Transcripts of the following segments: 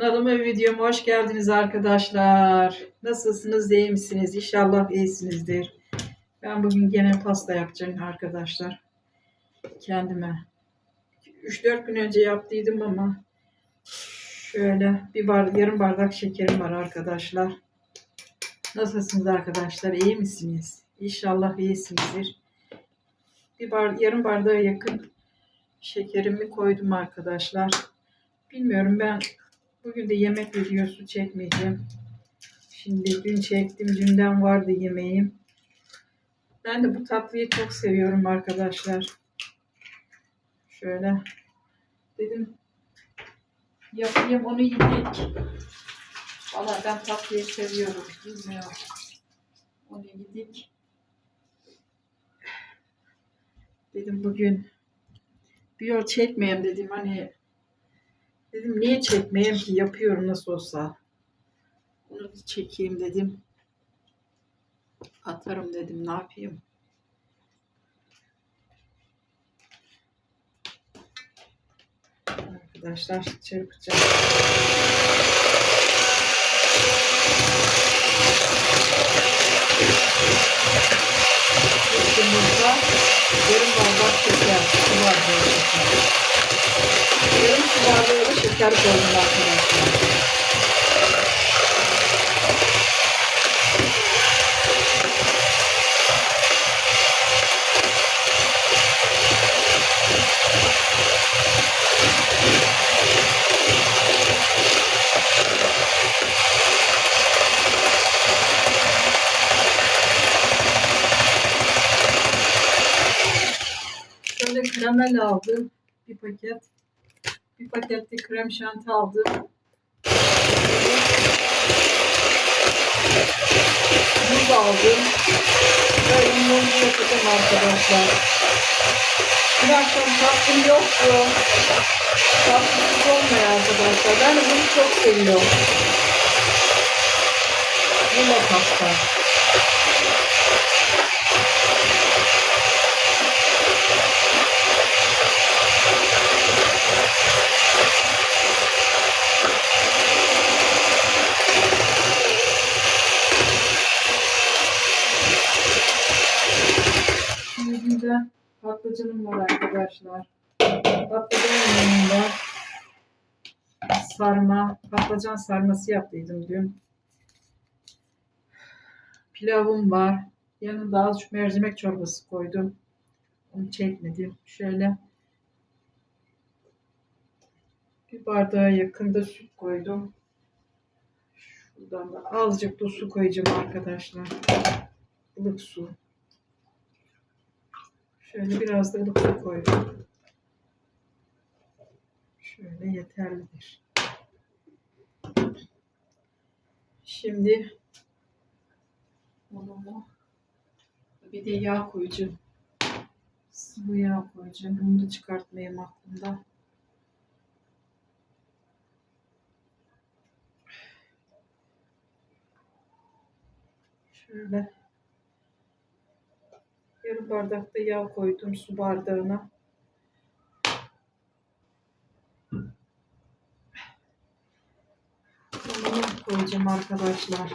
Kanalıma ve videoma hoş geldiniz arkadaşlar. Nasılsınız, iyi misiniz? İnşallah iyisinizdir. Ben bugün gene pasta yapacağım arkadaşlar. Kendime. 3-4 gün önce yaptıydım ama şöyle bir bar yarım bardak şekerim var arkadaşlar. Nasılsınız arkadaşlar? İyi misiniz? İnşallah iyisinizdir. Bir bar, yarım bardağa yakın şekerimi koydum arkadaşlar. Bilmiyorum ben bugün de yemek videosu çekmeyeceğim. Şimdi dün çektim. Dünden vardı yemeğim. Ben de bu tatlıyı çok seviyorum arkadaşlar. Şöyle dedim yapayım onu yedik. Valla ben tatlıyı seviyorum. Bilmiyorum. Onu yedik. Dedim bugün bir yol çekmeyeyim dedim hani dedim niye çekmeyeyim ki? Yapıyorum nasıl olsa. Onu da çekeyim dedim. Atarım dedim ne yapayım? Arkadaşlar çırpacağım yumurta yarım bardak şeker su bardağı yarım su bardağı şeker koydum arkadaşlar Şöyle karamel aldım. Bir paket. Bir paket de krem şanti aldım. Buz aldım. Böyle muzlu yapacağım arkadaşlar. Bir akşam tatlım yoktu. Tatlısız olmuyor arkadaşlar. Ben bunu çok seviyorum. Yine pasta. Şimdi de patlıcanım var arkadaşlar. Patlıcan yanında sarma, patlıcan sarması yaptıydım dün. Pilavım var. Yanında az mercimek çorbası koydum. Onu çekmedim. Şöyle bir bardağa yakında süt koydum. Şuradan da azıcık da su koyacağım arkadaşlar. Ilık su. Şöyle biraz da ılık koydum. Şöyle yeterlidir. Şimdi unumu bir de yağ koyacağım. Sıvı yağ koyacağım. Bunu da çıkartmayayım aklımda. Şöyle yarım bardak da yağ koydum su bardağına. Bunu koyacağım arkadaşlar.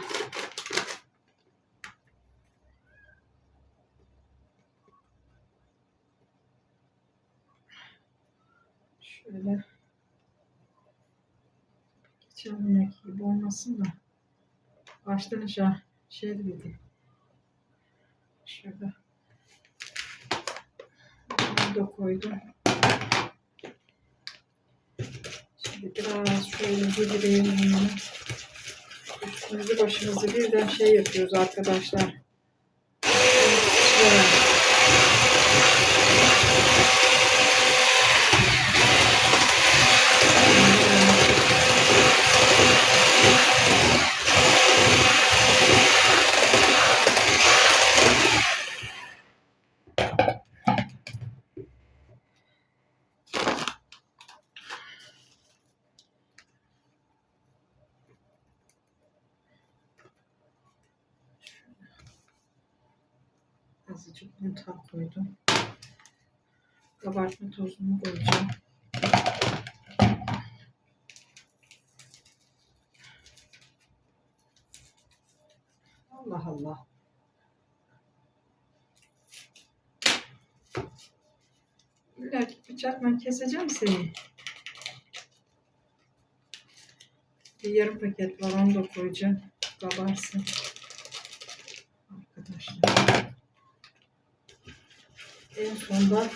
Şöyle geçen yemek gibi olmasın da baştan aşağı şey dedi. Şöyle da koydum. Şimdi biraz şöyle yedireyim. Üstümüzü başımızı birden şey yapıyoruz arkadaşlar. kabartma tozumu koyacağım. Allah Allah. Birazcık bıçakla keseceğim seni. Bir yarım paket var onu koyacağım. Kabarsın. Arkadaşlar. En sonda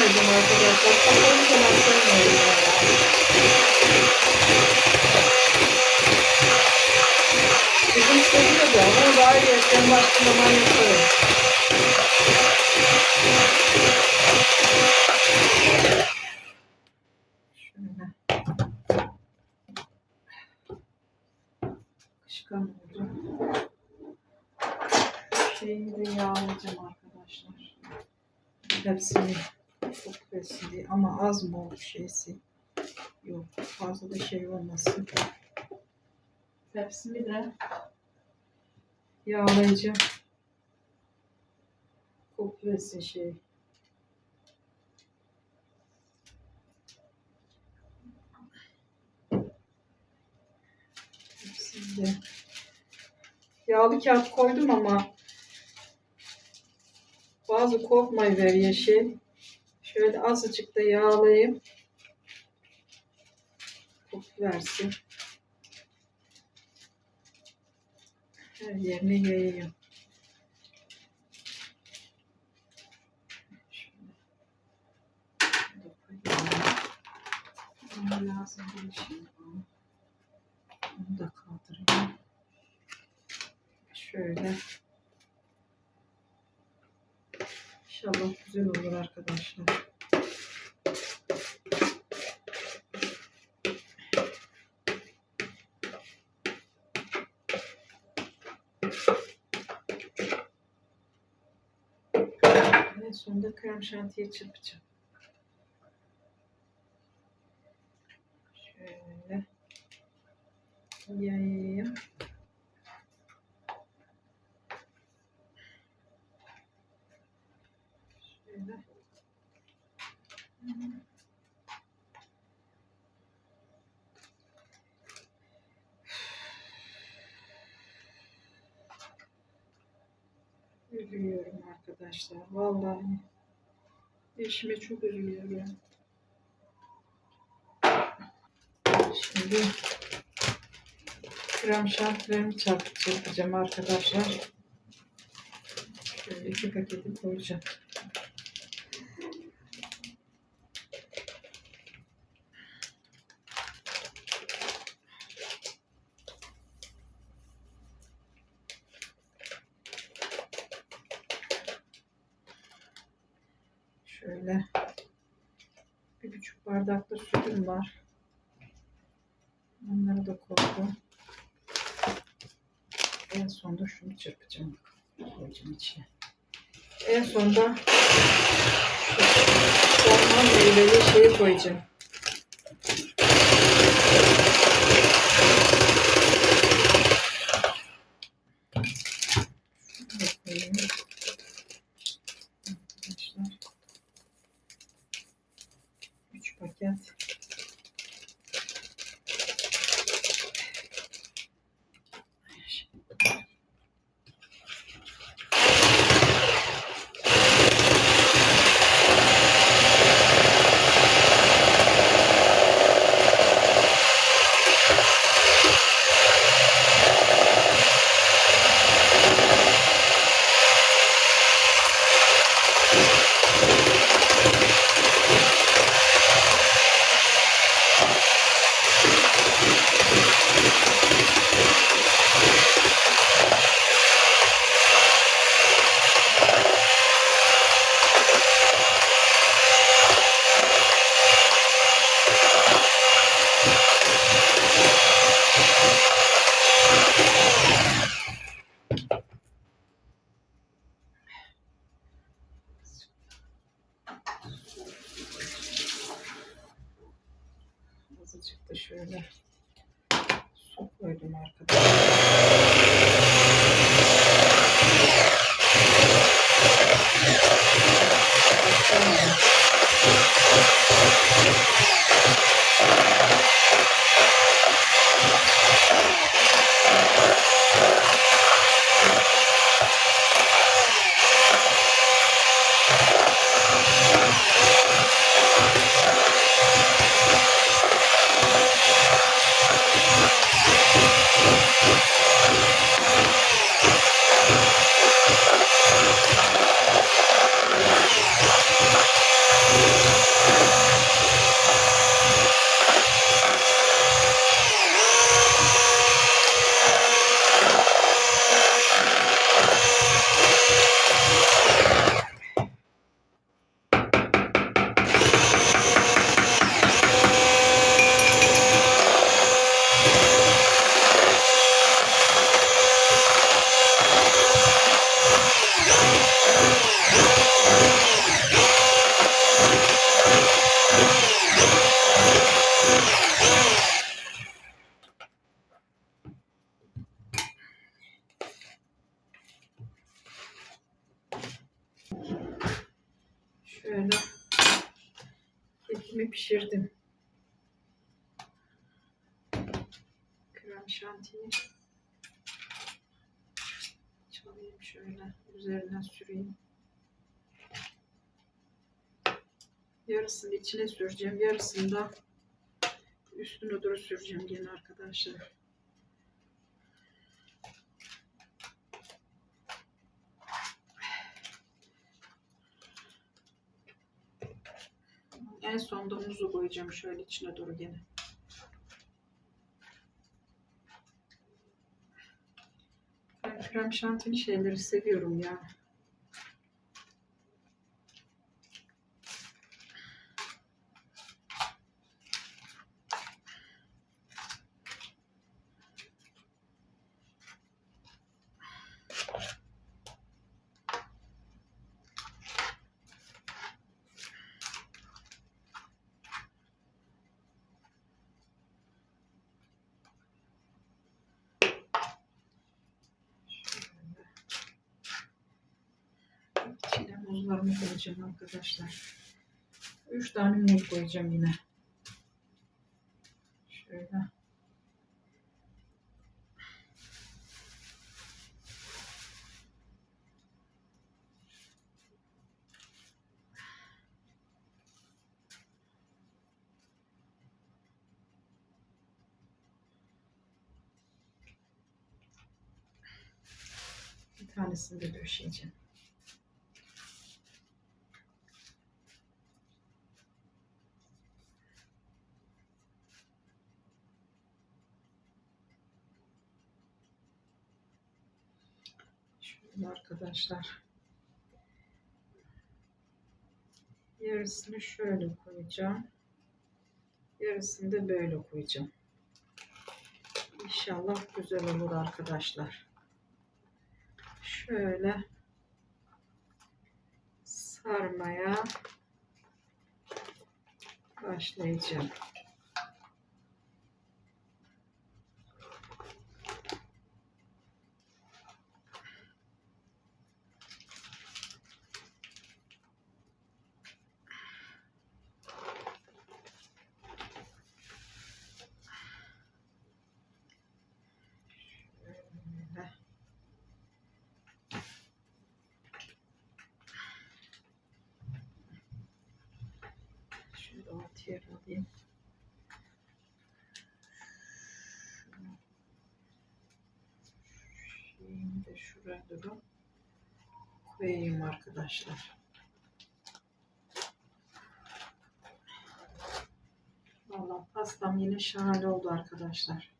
Koymadım arkadaşlar. Kakaoyu kadar sevmiyorum. Bizim seviyor da onu da ayrıyetten başka zaman yaparım. Şöyle. Kışkan oldu. Şeyini de yağlayacağım arkadaşlar. Hepsini çok besli ama az oldu şeysi? Yok fazla da şey olmasın. Hepsini de yağlayacağım. Koklasın şey. Hepsini de yağlı kağıt koydum ama bazı korkmayı veriyor şey. Şöyle azıcık da yağlayayım. Koku versin. Her yerine yayayım. Lazım değil şimdi bu. Bunu da kaldırayım. Şöyle. İnşallah güzel olur arkadaşlar. Sonunda krem şantiye çırpacağım. Şöyle yayayım. Şöyle. Üzülüyorum arkadaşlar. Vallahi eşime çok üzülüyorum. Şimdi krem şantilerimi çarpıp çırpacağım arkadaşlar. Şöyle iki paketi koyacağım. Şöyle bir buçuk bardak da sütüm var. Onları da koydum. En sonda şunu çırpacağım. Koyacağım içine. En sonda orman meyveli şeyi koyacağım. Azıcık da şöyle su koydum arkadaşlar. Pişirdim. Krem şantiyi çalayım şöyle üzerine süreyim. Yarısını içine süreceğim. Yarısını da üstüne doğru süreceğim gene arkadaşlar. En sonda muzu koyacağım şöyle içine doğru gene. Ben krem şantili şeyleri seviyorum ya. Muzlarımı koyacağım arkadaşlar. Üç tane muz koyacağım yine. Şöyle. Bir tanesini de döşeyeceğim. Şöyle arkadaşlar. Yarısını şöyle koyacağım. Yarısını da böyle koyacağım. İnşallah güzel olur arkadaşlar. Şöyle sarmaya başlayacağım. Şöyle. Şöyle alayım. De şuraya doğru koyayım arkadaşlar. Vallahi pastam yine şahane oldu arkadaşlar.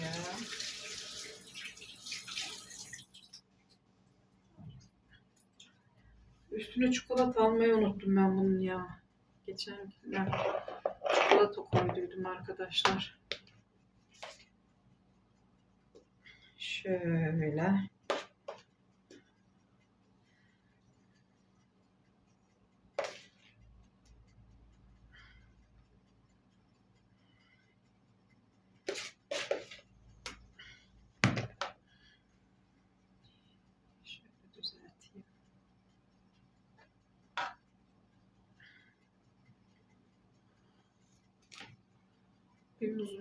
Ya. Üstüne çikolata almayı unuttum ben bunun ya. Geçen günler çikolata koyduydum arkadaşlar. Şöyle.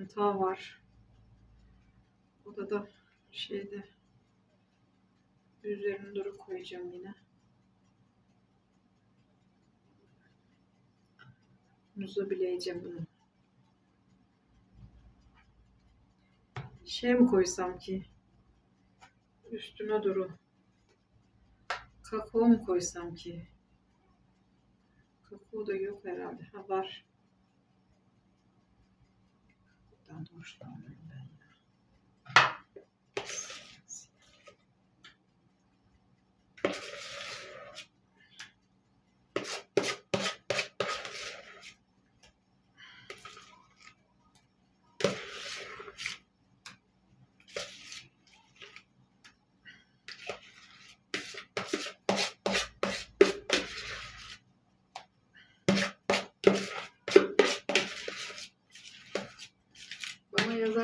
Bir muzun tağı var. O da şeyde üzerine doğru koyacağım yine. Muzu bileyeceğim bunu. Şey mi koysam ki? Üstüne doğru. Kakao mu koysam ki? Kakao da yok herhalde. Ha var. Buradan da hoşlanmıyorum ben ya.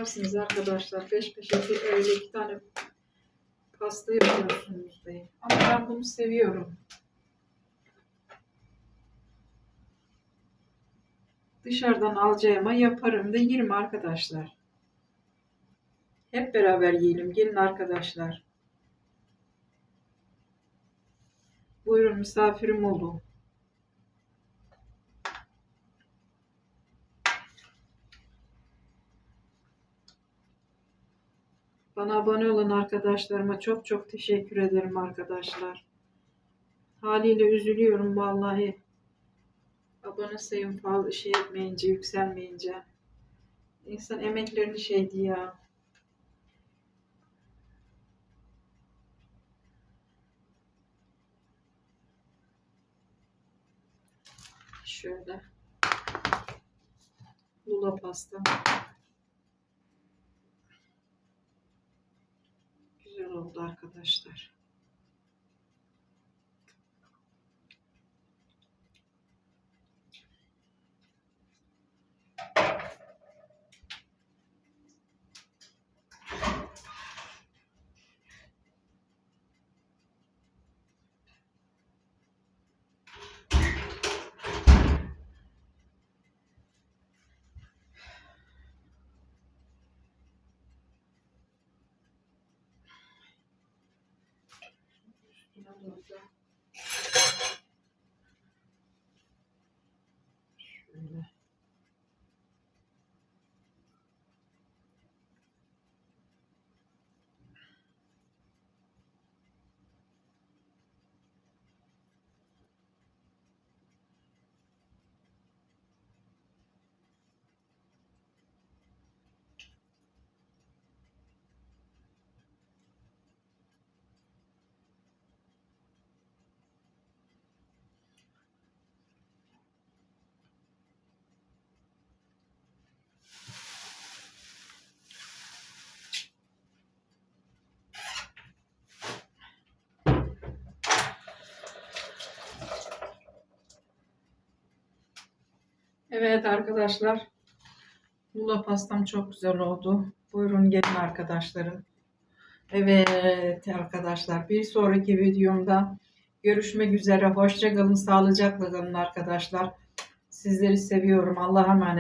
Bana yazarsınız arkadaşlar. Peş peşe bir öyle iki tane pasta yapıyorsunuz diye. Ama ben bunu seviyorum. Dışarıdan alacağıma yaparım da yerim arkadaşlar. Hep beraber yiyelim. Gelin arkadaşlar. Buyurun misafirim olun. Bana abone olan arkadaşlarıma çok çok teşekkür ederim arkadaşlar. Haliyle üzülüyorum vallahi. Abone sayım fazla şey etmeyince, yükselmeyince. İnsan emeklerini şeydi ya. Şöyle. Lula pasta. Güzel oldu arkadaşlar. Üstüne doğru da Şöyle. Evet arkadaşlar. Lula pastam çok güzel oldu. Buyurun gelin arkadaşlarım. Evet arkadaşlar bir sonraki videomda görüşmek üzere. Hoşça kalın, sağlıcakla kalın arkadaşlar. Sizleri seviyorum. Allah'a emanet.